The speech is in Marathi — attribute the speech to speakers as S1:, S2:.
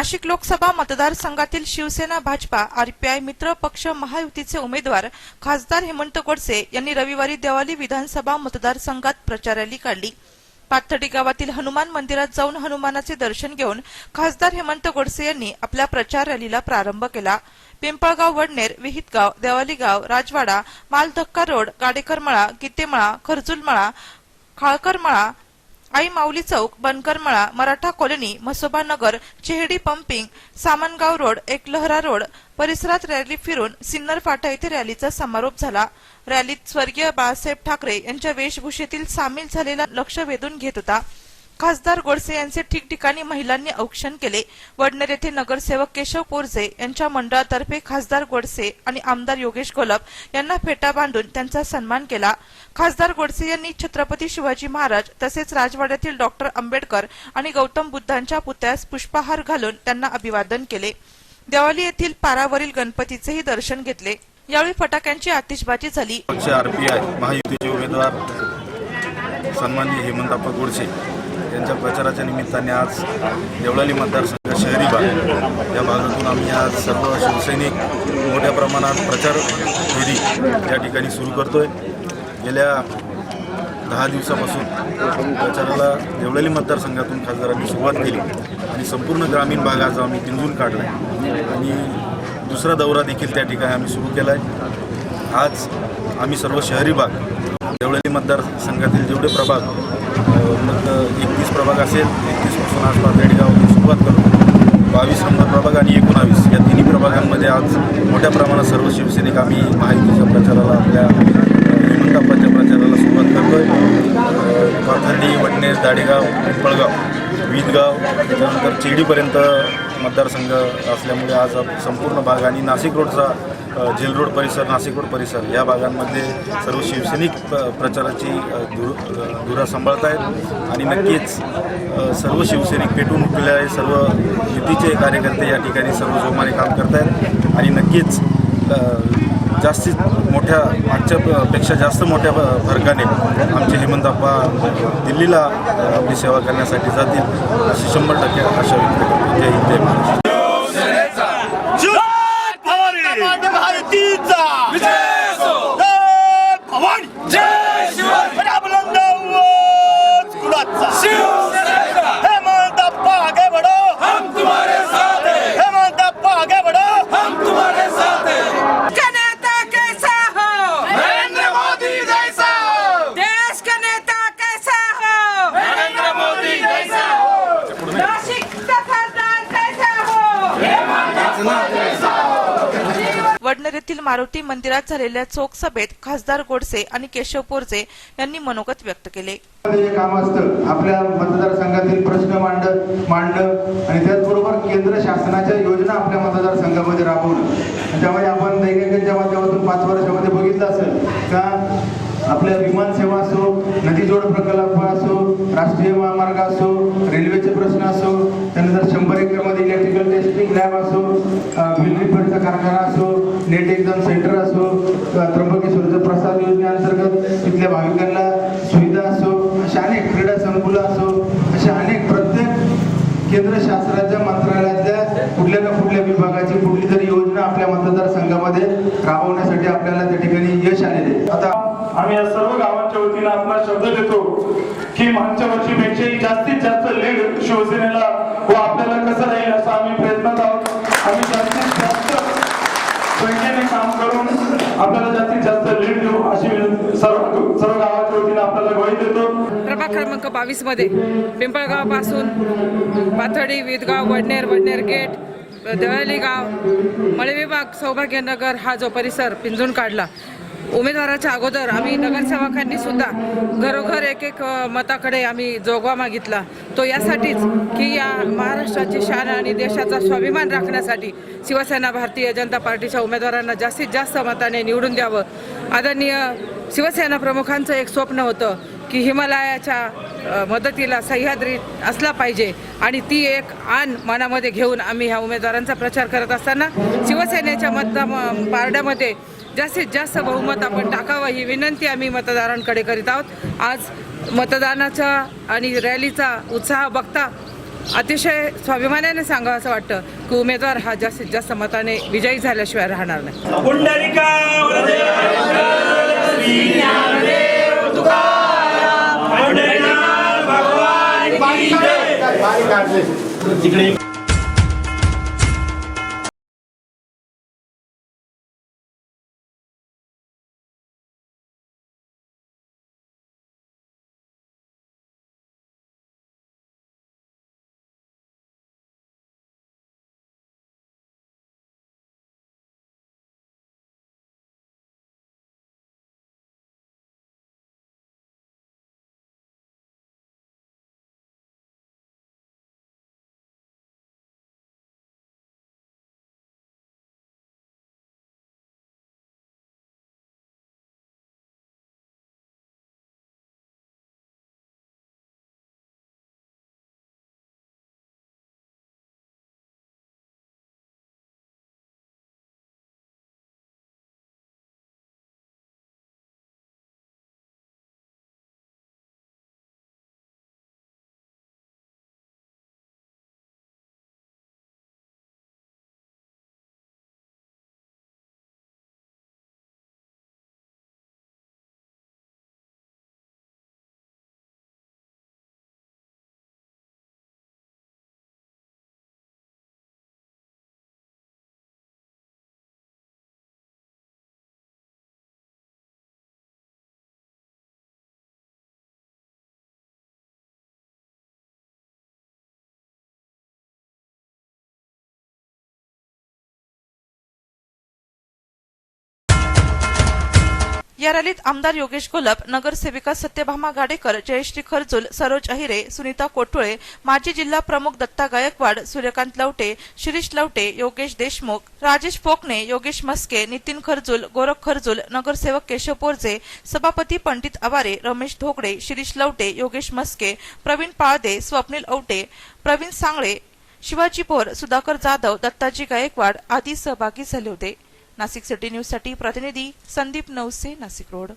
S1: नाशिक लोकसभा मतदारसंघातील शिवसेना भाजपा आरपीआय मित्र पक्ष महायुतीचे उमेदवार खासदार हेमंत गोडसे यांनी रविवारी देवाली विधानसभा मतदारसंघात प्रचार रॅली काढली. पाथर्डी गावातील हनुमान मंदिरात जाऊन हनुमानाचे दर्शन घेऊन खासदार हेमंत गोडसे यांनी आपल्या प्रचार रॅलीला प्रारंभ केला. Pimpalgaon Vadner Vihitgaon Devaligaon Rajwada Maldhakka road Gadekarmala Gitemala Kharjulmala Khalkarmala Aai Mauli Chowk Bankarmala Maratha colony Mhasoba Nagar Chehedi pumping Samangaon road Eklahara road परिसरात रॅली फिरून सिन्नर फाटा येथे रॅलीचा समारोप झाला. रॅलीत स्वर्गीय बाळासाहेब ठाकरे यांच्या वेशभूषेतील सामील झालेला लक्ष वेधून घेत होता. खासदार गोडसे यांचे ठिकठिकाणी महिलांनी औक्षण केले. वडनेर येथे नगरसेवक केशव कोरजे यांच्या मंडळातर्फे खासदार गोडसे आणि आमदार योगेश गोलप यांना फेटा बांधून त्यांचा सन्मान केला. खासदार गोडसे यांनी छत्रपती शिवाजी महाराज तसेच राजवाड्यातील डॉक्टर आंबेडकर आणि गौतम बुद्धांच्या पुतळ्यास पुष्पहार घालून त्यांना अभिवादन केले. देवाली येथील पारावरील गणपतीचेही दर्शन घेतले. यावेळी फटाक्यांची आतिषबाजी झाली.
S2: आरपीआय महायुतीचे उमेदवार सन्माननीय हेमंत गोडसे त्यांच्या प्रचाराच्या निमित्ताने आज देवळाली मतदारसंघ शहरी भाग या भागातून आम्ही आज सर्व शिवसैनिक मोठ्या प्रमाणात प्रचार फेरी या ठिकाणी सुरू करतोय. गेल्या दहा दिवसापासून प्रचाराला देवळाली मतदारसंघातून खासदारांनी सुरुवात केली आणि संपूर्ण ग्रामीण भागाचा आम्ही पिंजून काढला आहे आणि दुसरा दौरा देखील त्या ठिकाणी आम्ही सुरू केला आहे आज आम्ही सर्व शहरी भाग देवळाली मतदारसंघातील जेवढे प्रभाग मग एकतीस प्रभाग असेल एकतीसपासून आज पाथर्डीगाव सुरुवात करतो बावीस नंबर प्रभाग आणि एकोणावीस या तिन्ही प्रभागांमध्ये आज मोठ्या प्रमाणात सर्व शिवसैनिक आम्ही महायुतीच्या प्रचाराला आपल्या हेमंताप्पाच्या प्रचाराला सुरुवात करतोय. अ, पाथर्डी वडनेर दाडेगाव पिंपळगाव विदगाव त्याच्यानंतर चिडीपर्यंत मतदारसंघ असल्यामुळे आज संपूर्ण भाग आणि नाशिक रोडचा जेल रोड परिसर नाशिक रोड परिसर या भागांमध्ये सर्व शिवसैनिक प्रचाराची धुर धुरा सांभाळत आहेत आणि नक्कीच सर्व शिवसैनिक पेटून उठलेले आहे सर्व युतीचे कार्यकर्ते या ठिकाणी सर्व जोमाने काम करत आहेत आणि नक्कीच जास्तीत मोठ्या मागच्या पेक्षा जास्त मोठ्या फरकाने आमचे हेमंतप्पा दिल्लीला आपली सेवा करण्यासाठी जातील अशी शंभर टक्के आशा व्यक्त करतो. जय हिंद जय महाराष्ट्र
S3: जय भारतीचा विजय जय भवानी जय शिवाजी बुलंद आवाज कुणाचा हेमंत अप्पा आगे बढ़ो हम तुम्हारे साथ हैं हेमंत अप्पा आगे बढ़ो हम तुम्हारे साथ हैं
S4: का नेता कैसा हो
S3: नरेंद्र मोदी जैसा
S4: देश का नेता कैसा हो
S3: नरेंद्र मोदी जैसा हो
S4: नाशिक का खासदार कैसा हो
S1: वडनेर येथील मारुती मंदिरात झालेल्या चोख सभेत खासदार गोडसे आणि केशव पोरजे यांनी मनोगत व्यक्त केले.
S5: काम असतं आपल्या मतदारसंघातील प्रश्न मांड मांडणं आणि त्याचबरोबर केंद्र शासनाच्या योजना आपल्या मतदारसंघामध्ये राबवणं. आणि त्यामध्ये आपण दैनिकांच्या माध्यमातून पाच वर्षामध्ये बघितलं असेल का आपल्या विमान सेवा असो नदी जोड प्रकल्प असो राष्ट्रीय महामार्ग असो रेल्वेचे प्रश्न असो त्यानंतर शंभर एकरमध्ये इलेक्ट्रिकल टेस्टिंग लॅब असो व्हील रिपेअरचा कारखाना असो नेट एक्झाम सेंटर असो त्र्यंबकेश्वरचं प्रसाद योजनेअंतर्गत तिथल्या भाविकांना सुविधा असो अशा अनेक क्रीडा संकुलं असो अशा अनेक प्रत्येक केंद्र शासनाच्या मंत्रालयातल्या कुठल्या ना कुठल्या विभागाची कुठली तरी योजना आपल्या मतदारसंघामध्ये राबवण्यासाठी आपल्याला त्या ठिकाणी यश आलेले आहे. आता
S6: आम्ही या सर्व गावांच्या वतीनं आपला शब्द देतो की मागच्या वर्षीपेक्षाही जास्तीत जास्त लीड शिवसेनेला व आपल्याला कसं राहील असा आम्ही प्रयत्नात आहोत. आम्ही जास्तीत जास्त संख्येने काम करून आपल्याला जास्तीत जास्त लीड देऊ अशी सर्व सर्व गावाच्या वतीनं आपल्याला ग्वाही देतो.
S4: प्रभाग क्रमांक बावीसमध्ये पिंपळगावपासून पाथडी विदगाव वडनेर वडनेर गेट देवळी गाव मळे विभाग सौभाग्यनगर हा जो परिसर पिंजून काढला. उमेदवाराच्या अगोदर आम्ही नगरसेवकांनी सुद्धा घरोघर एक एक मताकडे आम्ही जोगवा मागितला. तो यासाठीच की या महाराष्ट्राची शान आणि देशाचा स्वाभिमान राखण्यासाठी शिवसेना भारतीय जनता पार्टीच्या उमेदवारांना जास्तीत जास्त मताने निवडून द्यावं. आदरणीय शिवसेना प्रमुखांचं एक स्वप्न होतं की हिमालयाच्या मदतीला सह्याद्री असला पाहिजे आणि ती एक आण मनामध्ये घेऊन आम्ही ह्या उमेदवारांचा प्रचार करत असताना शिवसेनेच्या मतदा पारड्यामध्ये जास्तीत जास्त बहुमत आपण टाकावं ही विनंती आम्ही मतदारांकडे करीत आहोत आज मतदानाचा आणि रॅलीचा उत्साह बघता अतिशय स्वाभिमानाने सांगावं असं वाटतं की उमेदवार हा जास्तीत जास्त मताने विजयी झाल्याशिवाय राहणार नाही
S3: तिकडे
S1: या रॅलीत आमदार योगेश गोलप नगरसेविका सत्यभामा गाडेकर जयश्री खरजुल सरोज अहिरे सुनीता कोठुळे माजी जिल्हा प्रमुख दत्ता गायकवाड सूर्यकांत लवटे शिरीष लवटे योगेश देशमुख राजेश पोकणे योगेश मस्के नितीन खरजुल गोरख खरजुल नगरसेवक केशव पोरजे सभापती पंडित आवारे रमेश धोगडे शिरीष लवटे योगेश मस्के प्रवीण पाळदे स्वप्नील औटे प्रवीण सांगळे शिवाजी पोर सुधाकर जाधव दत्ताजी गायकवाड आदी सहभागी झाले होते. नाशिक सिटी न्यूजसाठी प्रतिनिधी संदीप नवसे नाशिक रोड.